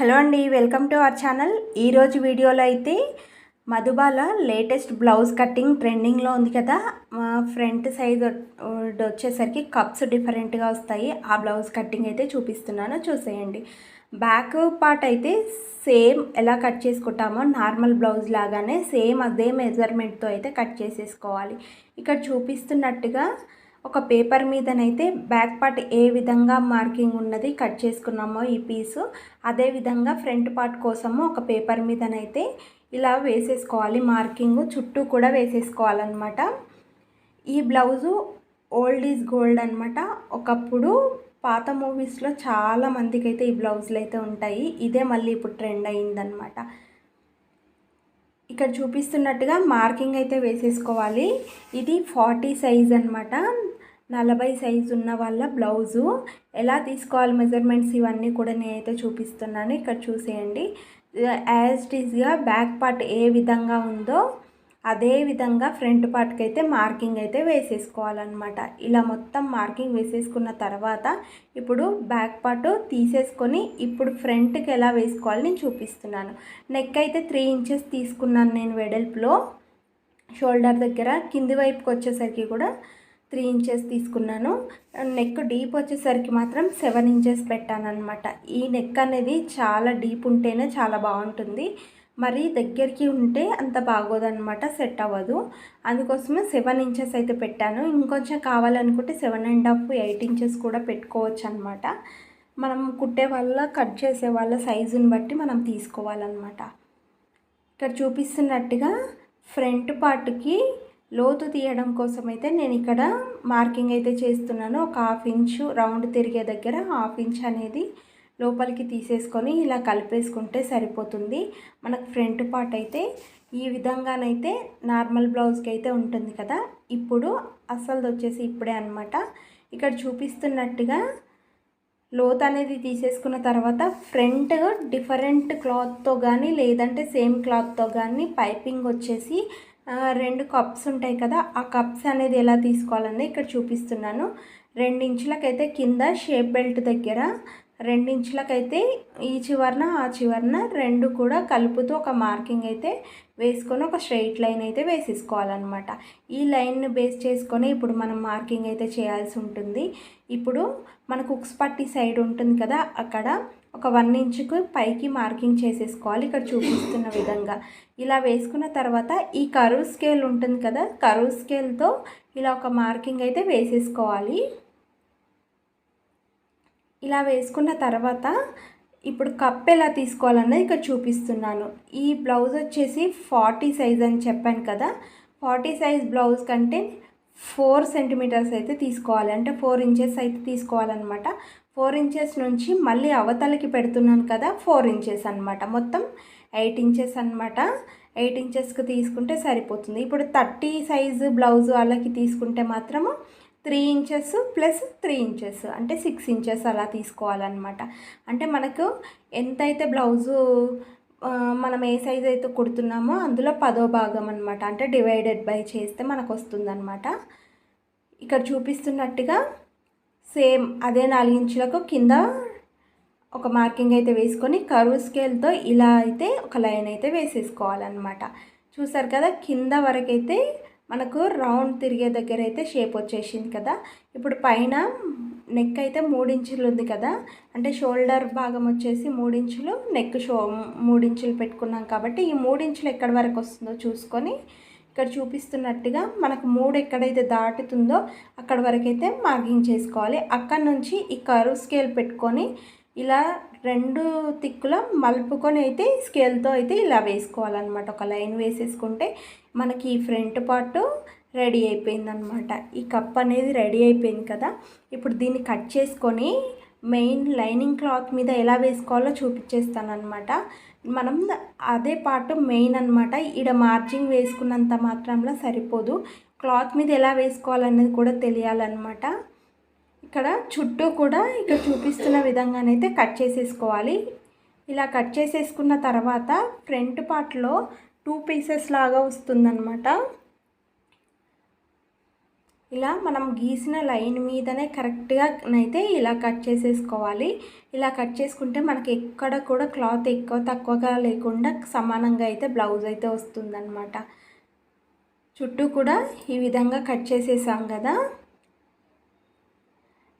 Hello అండి welcome to our channel. ఈరోజు వీడియోలో అయితే మధుబాల లేటెస్ట్ బ్లౌజ్ కటింగ్ ట్రెండింగ్లో ఉంది కదా. మా ఫ్రంట్ సైజ్ వచ్చేసరికి కప్స్ డిఫరెంట్గా వస్తాయి. ఆ బ్లౌజ్ కటింగ్ అయితే చూపిస్తున్నాను చూసేయండి. బ్యాక్ పార్ట్ అయితే సేమ్ ఎలా కట్ చేసుకుంటామో నార్మల్ బ్లౌజ్ లాగానే సేమ్ అదే మెజర్మెంట్తో అయితే కట్ చేసేసుకోవాలి. ఇక్కడ చూపిస్తున్నట్టుగా ఒక పేపర్ మీదనైతే బ్యాక్ పార్ట్ ఏ విధంగా మార్కింగ్ ఉన్నది కట్ చేసుకున్నామో ఈ పీసు. అదే విధంగా ఫ్రంట్ పార్ట్ కోసము ఒక పేపర్ మీదనైతే ఇలా వేసేసుకోవాలి. మార్కింగ్ చుట్టూ కూడా వేసేసుకోవాలన్నమాట. ఈ బ్లౌజు ఓల్డ్ ఈజ్ గోల్డ్ అనమాట ఒకప్పుడు పాత మూవీస్లో చాలా మందికి అయితే ఈ బ్లౌజులు అయితే ఉంటాయి. ఇదే మళ్ళీ ఇప్పుడు ట్రెండ్ అయిందనమాట ఇక్కడ చూపిస్తున్నట్టుగా మార్కింగ్ అయితే వేసేసుకోవాలి. ఇది ఫార్టీ సైజ్ అనమాట నలభై సైజు ఉన్న వాళ్ళ బ్లౌజు ఎలా తీసుకోవాలి మెజర్మెంట్స్ ఇవన్నీ కూడా నేనైతే చూపిస్తున్నాను. ఇక్కడ చూసేయండి. యాజ్ టీజ్గా బ్యాక్ పార్ట్ ఏ విధంగా ఉందో అదే విధంగా ఫ్రంట్ పార్ట్కి అయితే మార్కింగ్ అయితే వేసేసుకోవాలన్నమాట. ఇలా మొత్తం మార్కింగ్ వేసేసుకున్న తర్వాత ఇప్పుడు బ్యాక్ పార్ట్ తీసేసుకొని ఇప్పుడు ఫ్రంట్కి ఎలా వేసుకోవాలి నేను చూపిస్తున్నాను. నెక్ అయితే త్రీ ఇంచెస్ తీసుకున్నాను నేను వెడల్పులో. షోల్డర్ దగ్గర కింది వైపుకి వచ్చేసరికి కూడా త్రీ ఇంచెస్ తీసుకున్నాను. నెక్ డీప్ వచ్చేసరికి మాత్రం సెవెన్ ఇంచెస్ పెట్టానమాట ఈ నెక్ అనేది చాలా డీప్ ఉంటేనే చాలా బాగుంటుంది. మరి దగ్గరికి ఉంటే అంత బాగోదన్నమాట సెట్ అవ్వదు. అందుకోసమే సెవెన్ ఇంచెస్ అయితే పెట్టాను. ఇంకొంచెం కావాలనుకుంటే seven and half eight inches కూడా పెట్టుకోవచ్చు అనమాట మనం కుట్టే వాళ్ళ కట్ చేసే వాళ్ళ సైజుని బట్టి మనం తీసుకోవాలన్నమాట. ఇక్కడ చూపిస్తున్నట్టుగా ఫ్రంట్ పార్ట్కి లోతు తీయడం కోసం అయితే నేను ఇక్కడ మార్కింగ్ అయితే చేస్తున్నాను. ఒక హాఫ్ ఇంచు రౌండ్ తిరిగే దగ్గర హాఫ్ ఇంచ్ అనేది లోపలికి తీసేసుకొని ఇలా కలిపేసుకుంటే సరిపోతుంది. మనకు ఫ్రంట్ పార్ట్ అయితే ఈ విధంగానైతే నార్మల్ బ్లౌజ్కి అయితే ఉంటుంది కదా. ఇప్పుడు అసలు వచ్చేసి ఇప్పుడే అనమాట ఇక్కడ చూపిస్తున్నట్టుగా లోత్ అనేది తీసేసుకున్న తర్వాత ఫ్రంట్ డిఫరెంట్ క్లాత్తో కానీ లేదంటే సేమ్ క్లాత్తో కానీ పైపింగ్ వచ్చేసి రెండు కప్స్ ఉంటాయి కదా ఆ కప్స్ అనేది ఎలా తీసుకోవాలని ఇక్కడ చూపిస్తున్నాను. రెండించులకైతే కింద షేప్ బెల్ట్ దగ్గర రెండించులకైతే ఈ చివరన ఆ చివరన రెండు కూడా కలుపుతూ ఒక మార్కింగ్ అయితే వేసుకొని ఒక స్ట్రెయిట్ లైన్ అయితే వేసేసుకోవాలన్నమాట. ఈ లైన్ను బేస్ చేసుకొని ఇప్పుడు మనం మార్కింగ్ అయితే చేయాల్సి ఉంటుంది. ఇప్పుడు మనకు ఉక్స్ పట్టి సైడ్ ఉంటుంది కదా అక్కడ ఒక వన్ ఇంచుకు పైకి మార్కింగ్ చేసేసుకోవాలి. ఇక్కడ చూపిస్తున్న విధంగా. ఇలా వేసుకున్న తర్వాత ఈ కరువు స్కేల్ ఉంటుంది కదా కరువు స్కేల్తో ఇలా ఒక మార్కింగ్ అయితే వేసేసుకోవాలి. ఇలా వేసుకున్న తర్వాత ఇప్పుడు కప్ ఎలా తీసుకోవాలన్నది ఇక్కడ చూపిస్తున్నాను. ఈ బ్లౌజ్ వచ్చేసి ఫార్టీ సైజ్ అని చెప్పాను కదా ఫార్టీ సైజ్ బ్లౌజ్ కంటే ఫోర్ సెంటీమీటర్స్ అయితే తీసుకోవాలి. అంటే ఫోర్ ఇంచెస్ అయితే తీసుకోవాలన్నమాట. ఫోర్ ఇంచెస్ నుంచి మళ్ళీ అవతలకి పెడుతున్నాను కదా ఫోర్ ఇంచెస్ అనమాట మొత్తం ఎయిట్ ఇంచెస్ అనమాట ఎయిట్ ఇంచెస్కి తీసుకుంటే సరిపోతుంది. ఇప్పుడు థర్టీ సైజు బ్లౌజ్ వాళ్ళకి తీసుకుంటే మాత్రము three inches plus three inches అంటే సిక్స్ ఇంచెస్ అలా తీసుకోవాలన్నమాట. అంటే మనకు ఎంతైతే బ్లౌజు మనం ఏ సైజ్ అయితే కుడుతున్నామో అందులో పదో భాగం అనమాట అంటే డివైడెడ్ బై చేస్తే మనకు వస్తుందన్నమాట ఇక్కడ చూపిస్తున్నట్టుగా సేమ్ అదే నాలుగించులకు కింద ఒక మార్కింగ్ అయితే వేసుకొని కరువు స్కేల్తో ఇలా అయితే ఒక లైన్ అయితే వేసేసుకోవాలన్నమాట. చూసారు కదా కింద వరకైతే మనకు రౌండ్ తిరిగే దగ్గర అయితే షేప్ వచ్చేసింది కదా. ఇప్పుడు పైన నెక్ అయితే మూడించులు ఉంది కదా. అంటే షోల్డర్ భాగం వచ్చేసి మూడించులు నెక్ షో మూడించులు పెట్టుకున్నాం కాబట్టి ఈ మూడించులు ఎక్కడి వరకు వస్తుందో చూసుకొని ఇక్కడ చూపిస్తున్నట్టుగా మనకు మూడు ఎక్కడైతే దాటుతుందో అక్కడ వరకైతే మార్కింగ్ చేసుకోవాలి. అక్కడ నుంచి ఈ కరువు స్కేల్ పెట్టుకొని ఇలా రెండు తిక్కుల మలుపుకొని అయితే స్కేల్తో అయితే ఇలా వేసుకోవాలన్నమాట. ఒక లైన్ వేసేసుకుంటే మనకి ఈ ఫ్రంట్ పార్టు రెడీ అయిపోయిందనమాట ఈ కప్ అనేది రెడీ అయిపోయింది కదా. ఇప్పుడు దీన్ని కట్ చేసుకొని మెయిన్ లైనింగ్ క్లాత్ మీద ఎలా వేసుకోవాలో చూపించేస్తాను అనమాట మనం అదే పార్ట్ మెయిన్ అనమాట ఈడ మార్జింగ్ వేసుకున్నంత మాత్రంలో సరిపోదు. క్లాత్ మీద ఎలా వేసుకోవాలనేది కూడా తెలియాలన్నమాట. ఇక్కడ చుట్టూ కూడా ఇక్కడ చూపిస్తున్న విధంగానైతే కట్ చేసేసుకోవాలి. ఇలా కట్ చేసేసుకున్న తర్వాత ఫ్రంట్ పార్ట్లో టూ పీసెస్ లాగా వస్తుందన్నమాట. ఇలా మనం గీసిన లైన్ మీదనే కరెక్ట్గా అయితే ఇలా కట్ చేసేసుకోవాలి. ఇలా కట్ చేసుకుంటే మనకి ఎక్కడ కూడా క్లాత్ ఎక్కువ తక్కువగా లేకుండా సమానంగా అయితే బ్లౌజ్ అయితే వస్తుందన్నమాట. చుట్టూ కూడా ఈ విధంగా కట్ చేసేసాం కదా.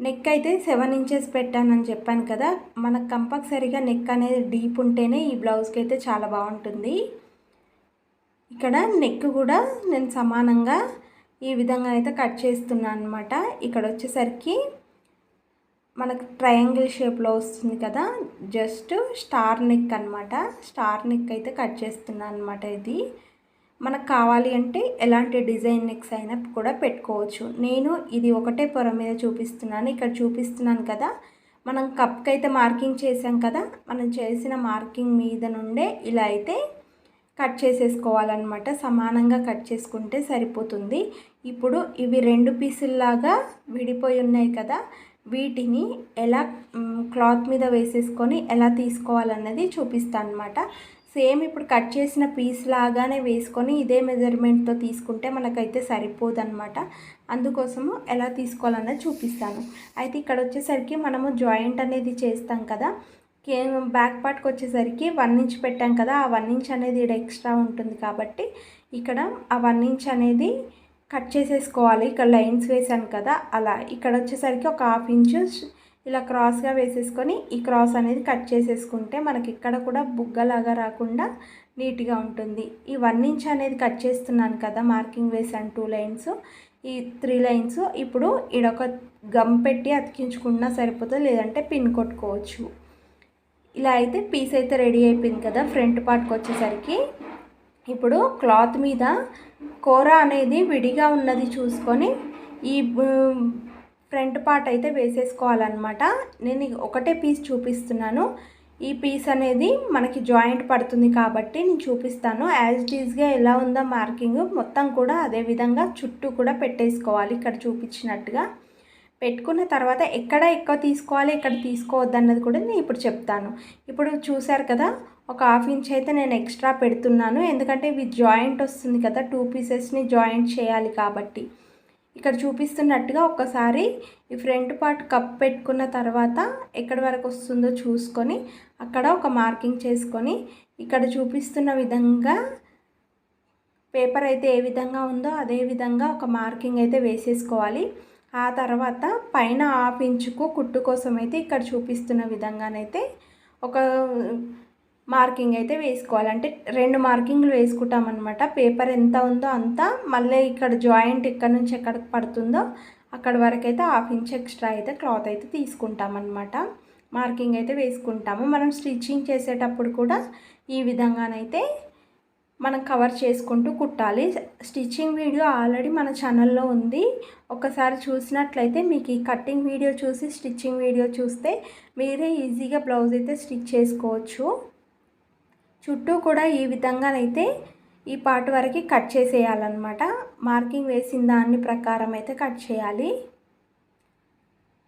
నెక్ అయితే సెవెన్ ఇంచెస్ పెట్టానని చెప్పాను కదా. మనకు కంపల్సరీగా నెక్ అనేది డీప్ ఉంటేనే ఈ బ్లౌజ్కి అయితే చాలా బాగుంటుంది. ఇక్కడ నెక్ కూడా నేను సమానంగా ఈ విధంగా అయితే కట్ చేస్తున్నాను అనమాట ఇక్కడ వచ్చేసరికి మనకు ట్రయాంగిల్ షేప్లో వస్తుంది కదా జస్ట్ స్టార్ నెక్ అనమాట స్టార్ నెక్ అయితే కట్ చేస్తున్నాను అనమాట ఇది. మనకు కావాలి అంటే ఎలాంటి డిజైన్ నెక్స్ అయినా కూడా పెట్టుకోవచ్చు. నేను ఇది ఒకటే పొర మీద చూపిస్తున్నాను. ఇక్కడ చూపిస్తున్నాను కదా మనం కప్కి అయితే మార్కింగ్ చేసాం కదా మనం చేసిన మార్కింగ్ మీద నుండే ఇలా అయితే కట్ చేసేసుకోవాలన్నమాట. సమానంగా కట్ చేసుకుంటే సరిపోతుంది. ఇప్పుడు ఇవి రెండు పీసుల్లాగా విడిపోయి ఉన్నాయి కదా వీటిని ఎలా క్లాత్ మీద వేసేసుకొని ఎలా తీసుకోవాలన్నది చూపిస్తాను అనమాట సేమ్ ఇప్పుడు కట్ చేసిన పీస్ లాగానే వేసుకొని ఇదే మెజర్మెంట్తో తీసుకుంటే మనకైతే సరిపోదన్నమాట. అందుకోసము ఎలా తీసుకోవాలన్నది చూపిస్తాను. అయితే ఇక్కడ వచ్చేసరికి మనము జాయింట్ అనేది చేస్తాం కదా బ్యాక్ పార్ట్కి వచ్చేసరికి వన్ ఇంచ్ పెట్టాం కదా ఆ వన్ ఇంచ్ అనేది ఇక్కడ ఎక్స్ట్రా ఉంటుంది కాబట్టి ఇక్కడ ఆ వన్ ఇంచ్ అనేది కట్ చేసేసుకోవాలి. ఇక్కడ లైన్స్ వేసాను కదా అలా ఇక్కడ వచ్చేసరికి ఒక హాఫ్ ఇంచు ఇలా క్రాస్గా వేసేసుకొని ఈ క్రాస్ అనేది కట్ చేసేసుకుంటే మనకి ఇక్కడ కూడా బుగ్గలాగా రాకుండా నీట్గా ఉంటుంది. ఈ వన్ ఇంచ్ అనేది కట్ చేస్తున్నాను కదా మార్కింగ్ వేసాను టూ లైన్స్. ఈ త్రీ లైన్స్ ఇప్పుడు ఇడొక గమ్ పెట్టి అతికించుకున్నా సరిపోతుంది లేదంటే పిన్ కొట్టుకోవచ్చు. ఇలా అయితే పీస్ అయితే రెడీ అయిపోయింది కదా ఫ్రంట్ పార్ట్కి వచ్చేసరికి. ఇప్పుడు క్లాత్ మీద కూర అనేది విడిగా ఉన్నది చూసుకొని ఈ ఫ్రంట్ పార్ట్ అయితే వేసేసుకోవాలన్నమాట. నేను ఒకటే పీస్ చూపిస్తున్నాను. ఈ పీస్ అనేది మనకి జాయింట్ పడుతుంది కాబట్టి నేను చూపిస్తాను. యాజ్ టీజ్గా ఎలా ఉందో మార్కింగ్ మొత్తం కూడా అదే విధంగా చుట్టూ కూడా పెట్టేసుకోవాలి ఇక్కడ చూపించినట్టుగా. పెట్టుకున్న తర్వాత ఎక్కడ ఎక్కువ తీసుకోవాలి ఎక్కడ తీసుకోవద్దు అన్నది కూడా నేను ఇప్పుడు చెప్తాను. ఇప్పుడు చూశారు కదా ఒక హాఫ్ ఇంచ్ అయితే నేను ఎక్స్ట్రా పెడుతున్నాను. ఎందుకంటే ఇవి జాయింట్ వస్తుంది కదా టూ పీసెస్ని జాయింట్ చేయాలి కాబట్టి. ఇక్కడ చూపిస్తున్నట్టుగా ఒక్కసారి ఈ ఫ్రంట్ పార్ట్ కప్ పెట్టుకున్న తర్వాత ఎక్కడి వరకు వస్తుందో చూసుకొని అక్కడ ఒక మార్కింగ్ చేసుకొని ఇక్కడ చూపిస్తున్న విధంగా పేపర్ అయితే ఏ విధంగా ఉందో అదే విధంగా ఒక మార్కింగ్ అయితే వేసేసుకోవాలి. ఆ తర్వాత పైన హాఫ్ ఇంచుకు కుట్టు కోసం అయితే ఇక్కడ చూపిస్తున్న విధంగానైతే ఒక మార్కింగ్ అయితే వేసుకోవాలి. అంటే రెండు మార్కింగ్లు వేసుకుంటామన్నమాట. పేపర్ ఎంత ఉందో అంతా మళ్ళీ ఇక్కడ జాయింట్ ఎక్కడి నుంచి ఎక్కడికి పడుతుందో అక్కడ వరకు అయితే హాఫ్ ఇంచ్ ఎక్స్ట్రా అయితే క్లాత్ అయితే తీసుకుంటామన్నమాట. మార్కింగ్ అయితే వేసుకుంటాము. మనం స్టిచ్చింగ్ చేసేటప్పుడు కూడా ఈ విధంగానైతే మనం కవర్ చేసుకుంటూ కుట్టాలి. స్టిచ్చింగ్ వీడియో ఆల్రెడీ మన ఛానల్లో ఉంది. ఒకసారి చూసినట్లయితే మీకు ఈ కట్టింగ్ వీడియో చూసి స్టిచ్చింగ్ వీడియో చూస్తే మీరే ఈజీగా బ్లౌజ్ అయితే స్టిచ్ చేసుకోవచ్చు. చుట్టూ కూడా ఈ విధంగానైతే ఈ పార్ట్ వరకు కట్ చేసేయాలన్నమాట. మార్కింగ్ వేసిన దాన్ని ప్రకారం అయితే కట్ చేయాలి.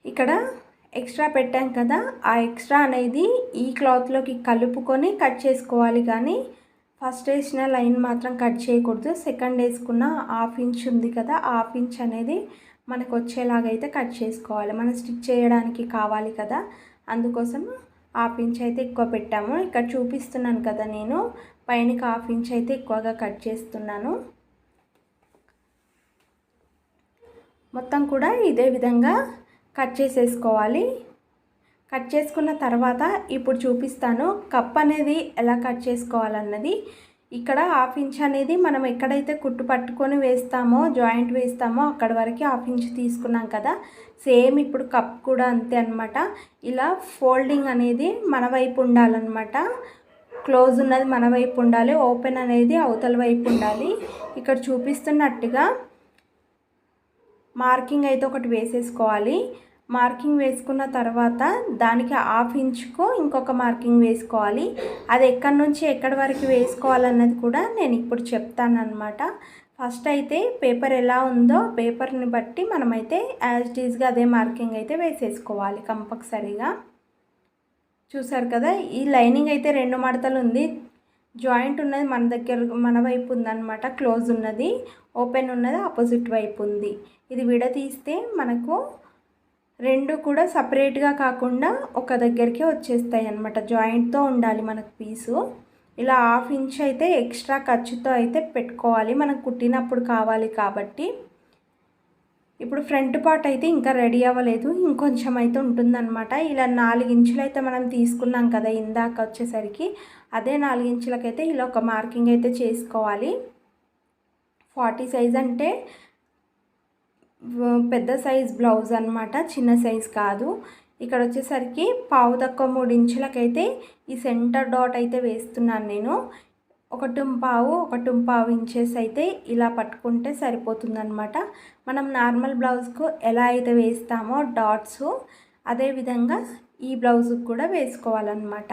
ఇక్కడ ఎక్స్ట్రా పెట్టాం కదా. ఆ ఎక్స్ట్రా అనేది ఈ క్లాత్లోకి కలుపుకొని కట్ చేసుకోవాలి కానీ ఫస్ట్ వేసిన లైన్ మాత్రం కట్ చేయకూడదు. సెకండ్ వేసుకున్న హాఫ్ ఇంచ్ ఉంది కదా హాఫ్ ఇంచ్ అనేది మనకు వచ్చేలాగైతే కట్ చేసుకోవాలి. మనం స్టిచ్ చేయడానికి కావాలి కదా అందుకోసం హాఫ్ ఇంచ్ అయితే ఎక్కువ పెట్టాము. ఇక్కడ చూపిస్తున్నాను కదా నేను పైనకి హాఫ్ ఇంచ్ అయితే ఎక్కువగా కట్ చేస్తున్నాను. మొత్తం కూడా ఇదే విధంగా కట్ చేసేసుకోవాలి. కట్ చేసుకున్న తర్వాత ఇప్పుడు చూపిస్తాను కప్ అనేది ఎలా కట్ చేసుకోవాలన్నది. ఇక్కడ హాఫ్ ఇంచ్ అనేది మనం ఎక్కడైతే కుట్టు పట్టుకొని వేస్తామో జాయింట్ వేస్తామో అక్కడ వరకు హాఫ్ ఇంచ్ తీసుకున్నాం కదా. సేమ్ ఇప్పుడు కప్ కూడా అంతే అనమాట ఇలా ఫోల్డింగ్ అనేది మన వైపు ఉండాలన్నమాట. క్లోజ్ ఉన్నది మన వైపు ఉండాలి ఓపెన్ అనేది అవతల వైపు ఉండాలి. ఇక్కడ చూపిస్తున్నట్టుగా మార్కింగ్ అయితే ఒకటి వేసేసుకోవాలి. మార్కింగ్ వేసుకున్న తర్వాత దానికి హాఫ్ ఇంచుకు ఇంకొక మార్కింగ్ వేసుకోవాలి. అది ఎక్కడి నుంచి ఎక్కడి వరకు వేసుకోవాలన్నది కూడా నేను ఇప్పుడు చెప్తాను ఫస్ట్ అయితే పేపర్ ఎలా ఉందో పేపర్ని బట్టి మనమైతే యాజ్ ఈజ్గా అదే మార్కింగ్ అయితే వేసేసుకోవాలి కంపల్సరీగా. చూసారు కదా ఈ లైనింగ్ అయితే రెండు మడతలు ఉంది. జాయింట్ ఉన్నది మన దగ్గర మన వైపు ఉందన్నమాట. క్లోజ్ ఉన్నది. ఓపెన్ ఉన్నది ఆపోజిట్ వైపు ఉంది. ఇది విడతీస్తే మనకు రెండు కూడా సపరేట్గా కాకుండా ఒక దగ్గరికి వచ్చేస్తాయి అన్నమాట. జాయింట్తో ఉండాలి మనకు పీసు ఇలా హాఫ్ ఇంచ్ అయితే ఎక్స్ట్రా ఖర్చుతో అయితే పెట్టుకోవాలి. మనం కుట్టినప్పుడు కావాలి కాబట్టి. ఇప్పుడు ఫ్రంట్ పార్ట్ అయితే ఇంకా రెడీ అవ్వలేదు. ఇంకొంచెం అయితే ఉంటుందన్నమాట. ఇలా నాలుగు ఇంచులు అయితే మనం తీసుకున్నాం కదా ఇందాక వచ్చేసరికి. అదే నాలుగు ఇంచులకైతే ఇలా ఒక మార్కింగ్ అయితే చేసుకోవాలి. ఫార్టీ సైజ్ అంటే పెద్ద సైజ్ బ్లౌజ్ అనమాట చిన్న సైజ్ కాదు. ఇక్కడ వచ్చేసరికి పావు తక్కువ మూడు ఇంచులకైతే ఈ సెంటర్ డాట్ అయితే వేస్తున్నాను నేను. ఒక టుంపావు ఒక టుంపావు ఇంచెస్ అయితే ఇలా పట్టుకుంటే సరిపోతుందనమాట మనం నార్మల్ బ్లౌజ్కు ఎలా అయితే వేస్తామో డాట్స్ అదేవిధంగా ఈ బ్లౌజ్కి కూడా వేసుకోవాలన్నమాట.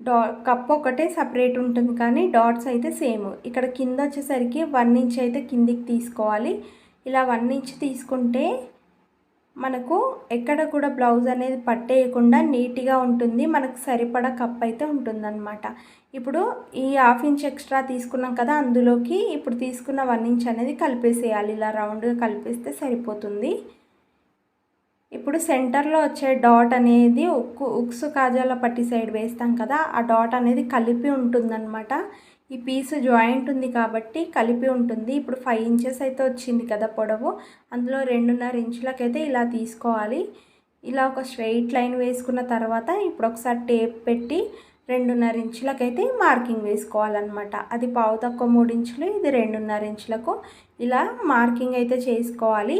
డా కప్ ఒకటే సపరేట్ ఉంటుంది కానీ డాట్స్ అయితే సేమ్. ఇక్కడ కింద వచ్చేసరికి వన్ ఇంచ్ అయితే కిందికి తీసుకోవాలి. ఇలా వన్ ఇంచ్ తీసుకుంటే మనకు ఎక్కడ కూడా బ్లౌజ్ అనేది పట్టేయకుండా నీట్గా ఉంటుంది. మనకు సరిపడా కప్ అయితే ఉంటుందన్నమాట. ఇప్పుడు ఈ హాఫ్ ఇంచ్ ఎక్స్ట్రా తీసుకున్నాం కదా అందులోకి ఇప్పుడు తీసుకున్న వన్ ఇంచ్ అనేది కలిపేసేయాలి. ఇలా రౌండ్గా కలిపేస్తే సరిపోతుంది. ఇప్పుడు సెంటర్లో వచ్చే డాట్ అనేది ఉక్కు ఉక్సు కాజాల పట్టి సైడ్ వేస్తాం కదా ఆ డాట్ అనేది కలిపి ఉంటుందన్నమాట. ఈ పీస్ జాయింట్ ఉంది కాబట్టి కలిపి ఉంటుంది. ఇప్పుడు ఫైవ్ ఇంచెస్ అయితే వచ్చింది కదా పొడవు. అందులో రెండున్నర ఇంచులకైతే ఇలా తీసుకోవాలి. ఇలా ఒక స్ట్రెయిట్ లైన్ వేసుకున్న తర్వాత ఇప్పుడు ఒకసారి టేప్ పెట్టి రెండున్నర ఇంచులకైతే మార్కింగ్ వేసుకోవాలన్నమాట. అది పావు తక్కువ మూడు ఇంచులు ఇది రెండున్నర ఇంచులకు. ఇలా మార్కింగ్ అయితే చేసుకోవాలి.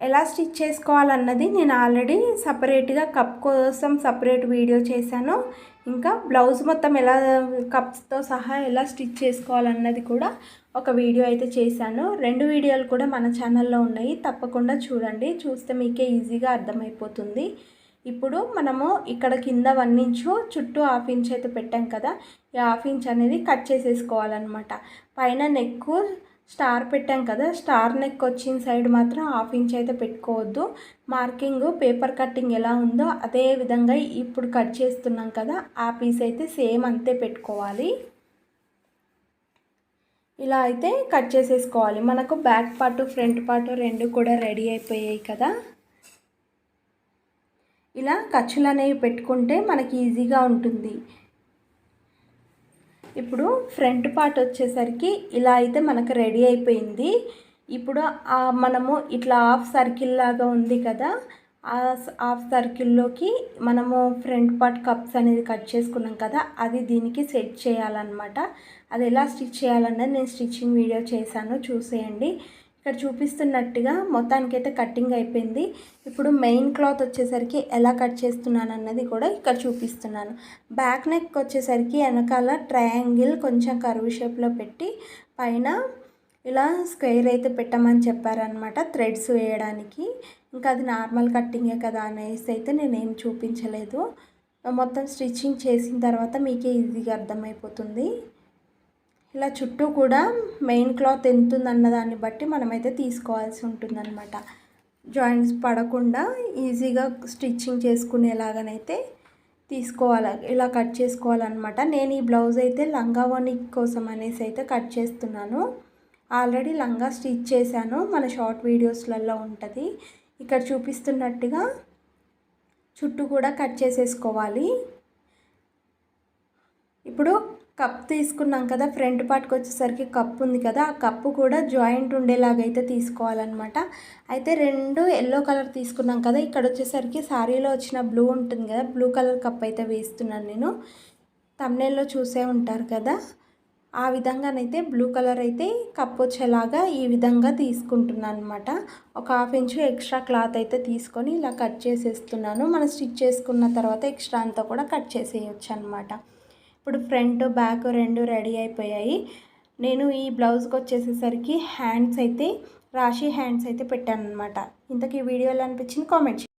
ఎలా స్టిచ్ చేసుకోవాలన్నది నేను ఆల్రెడీ సపరేట్గా కప్ కోసం సపరేట్ వీడియో చేశాను. ఇంకా బ్లౌజ్ మొత్తం ఎలా కప్స్తో సహా ఎలా స్టిచ్ చేసుకోవాలన్నది కూడా ఒక వీడియో అయితే చేశాను. రెండు వీడియోలు కూడా మన ఛానల్లో ఉన్నాయి. తప్పకుండా చూడండి. చూస్తే మీకే ఈజీగా అర్థమైపోతుంది. ఇప్పుడు మనము ఇక్కడ కింద వన్ ఇంచు చుట్టూ హాఫ్ ఇంచ్ అయితే పెట్టాం కదా. ఈ హాఫ్ ఇంచ్ అనేది కట్ చేసేసుకోవాలన్నమాట. పైన నెక్కు స్టార్ పెట్టాం కదా స్టార్ నెక్ వచ్చిన సైడ్ మాత్రం హాఫ్ ఇంచ్ అయితే పెట్టుకోవద్దు. మార్కింగ్ పేపర్ కట్టింగ్ ఎలా ఉందో అదే విధంగా ఇప్పుడు కట్ చేస్తున్నాం కదా ఆ పీస్ అయితే సేమ్ అంతే పెట్టుకోవాలి. ఇలా అయితే కట్ చేసేసుకోవాలి. మనకు బ్యాక్ పార్ట్ ఫ్రంట్ పార్ట్ రెండు కూడా రెడీ అయిపోయాయి కదా. ఇలా ఖర్చులు అనేవి పెట్టుకుంటే మనకి ఈజీగా ఉంటుంది. ఇప్పుడు ఫ్రంట్ పార్ట్ వచ్చేసరికి ఇలా అయితే మనకు రెడీ అయిపోయింది. ఇప్పుడు మనము ఇట్లా హాఫ్ సర్కిల్ లాగా ఉంది కదా ఆ హాఫ్ సర్కిల్లోకి మనము ఫ్రంట్ పార్ట్ కప్స్ అనేది కట్ చేసుకున్నాం కదా అది దీనికి సెట్ చేయాలన్నమాట. అది ఎలా స్టిచ్ చేయాలన్నది నేను స్టిచ్చింగ్ వీడియో చేశాను చూసేయండి. ఇక్కడ చూపిస్తున్నట్టుగా మొత్తానికి అయితే కటింగ్ అయిపోయింది. ఇప్పుడు మెయిన్ క్లాత్ వచ్చేసరికి ఎలా కట్ చేస్తున్నాను అన్నది కూడా ఇక్కడ చూపిస్తున్నాను. బ్యాక్ నెక్ వచ్చేసరికి వెనకాల ట్రయాంగిల్ కొంచెం కరువు షేప్లో పెట్టి పైన ఇలా స్క్వేర్ అయితే పెట్టమని చెప్పారనమాట థ్రెడ్స్ వేయడానికి. ఇంకా అది నార్మల్ కట్టింగే కదా అనేసి అయితే నేనేం చూపించలేదు. మొత్తం స్టిచ్చింగ్ చేసిన తర్వాత మీకే ఈజీగా అర్థమైపోతుంది. ఇలా చుట్టూ కూడా మెయిన్ క్లాత్ ఎంత ఉందన్న దాన్ని బట్టి మనమైతే తీసుకోవాల్సి ఉంటుందన్నమాట. జాయింట్స్ పడకుండా ఈజీగా స్టిచ్చింగ్ చేసుకునేలాగానైతే తీసుకోవాలి ఇలా కట్ చేసుకోవాలన్నమాట. నేను ఈ బ్లౌజ్ అయితే లంగా వణిక్ కోసం అనేసి అయితే కట్ చేస్తున్నాను. ఆల్రెడీ లంగా స్టిచ్ చేశాను. మన షార్ట్ వీడియోస్లలో ఉంటుంది. ఇక్కడ చూపిస్తున్నట్టుగా చుట్టూ కూడా కట్ చేసేసుకోవాలి. ఇప్పుడు కప్ తీసుకున్నాం కదా ఫ్రంట్ పార్ట్కి వచ్చేసరికి కప్ ఉంది కదా ఆ కప్పు కూడా జాయింట్ ఉండేలాగైతే తీసుకోవాలన్నమాట. అయితే రెండు ఎల్లో కలర్ తీసుకున్నాం కదా ఇక్కడ వచ్చేసరికి శారీలో వచ్చిన బ్లూ ఉంటుంది కదా బ్లూ కలర్ కప్ అయితే వేస్తున్నాను నేను. తమ్నేల్లో చూసే ఉంటారు కదా ఆ విధంగానైతే బ్లూ కలర్ అయితే కప్ వచ్చేలాగా ఈ విధంగా తీసుకుంటున్నాను అనమాట ఒక హాఫ్ ఇంచు ఎక్స్ట్రా క్లాత్ అయితే తీసుకొని ఇలా కట్ చేసేస్తున్నాను. మనం స్టిచ్ చేసుకున్న తర్వాత ఎక్స్ట్రా అంతా కూడా కట్ చేసేయచ్చు అనమాట ఇప్పుడు ఫ్రంట్ బ్యాక్ రెండు రెడీ అయిపోయాయి. నేను ఈ బ్లౌజ్కి వచ్చేసేసరికి హ్యాండ్స్ అయితే రాశి హ్యాండ్స్ అయితే పెట్టాను అనమాట ఇంతకీ వీడియోలో అనిపించింది కామెంట్